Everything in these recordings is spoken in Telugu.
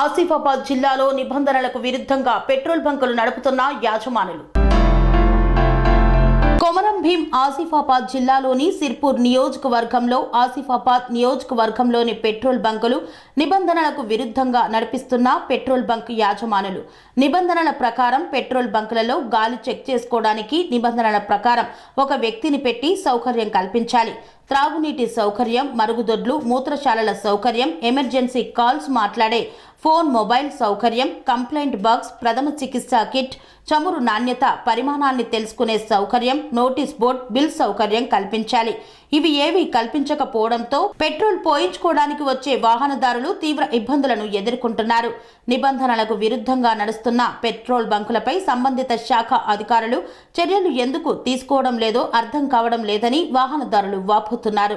ఆసిఫాబాద్ జిల్లాలో నిబంధనలకు విరుద్ధంగా పెట్రోల్ బంకులు నడుపుతున్న యాజమానులు. కొమరం భీం ఆసిఫాబాద్ జిల్లాలోని సిర్పూర్ నియోజకవర్గంలో ఆసిఫాబాద్ నియోజకవర్గంలోని పెట్రోల్ బంకులు నిబంధనలకు విరుద్ధంగా నడిపిస్తున్న పెట్రోల్ బంక్ యాజమానులు. నిబంధనల ప్రకారం పెట్రోల్ బంకులలో గాలి చెక్ చేసుకోవడానికి నిబంధనల ప్రకారం ఒక వ్యక్తిని పెట్టి సౌకర్యం కల్పించాలి. త్రాగునీటి సౌకర్యం మరుగుదొడ్లు మూత్రశాలల సౌకర్యం ఎమర్జెన్సీ కాల్స్ మాట్లాడే ఫోన్ మొబైల్ సౌకర్యం కంప్లైంట్ బాక్స్ ప్రథమ చికిత్స కిట్ చమురు నాణ్యత పరిమాణాన్ని తెలుసుకునే సౌకర్యం నోటీస్ బోర్డ్ బిల్ సౌకర్యం కల్పించాలి. ఇవి ఏవి కల్పించకపోవడంతో పెట్రోల్ పోయించుకోవడానికి వచ్చే వాహనదారులు తీవ్ర ఇబ్బందులను ఎదుర్కొంటున్నారు. నిబంధనలకు విరుద్ధంగా నడుస్తున్న పెట్రోల్ బంకులపై సంబంధిత శాఖ అధికారులు చర్యలు ఎందుకు తీసుకోవడం లేదో అర్థం కావడం లేదని వాహనదారులు వాపు లాక్కుతున్నారు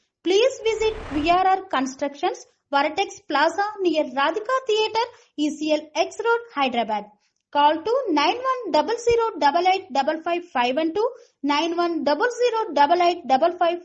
Please visit VRR Constructions, Varatex Plaza near Radhika Theatre, ECL X Road, Hyderabad. Call to 9100885551 91008855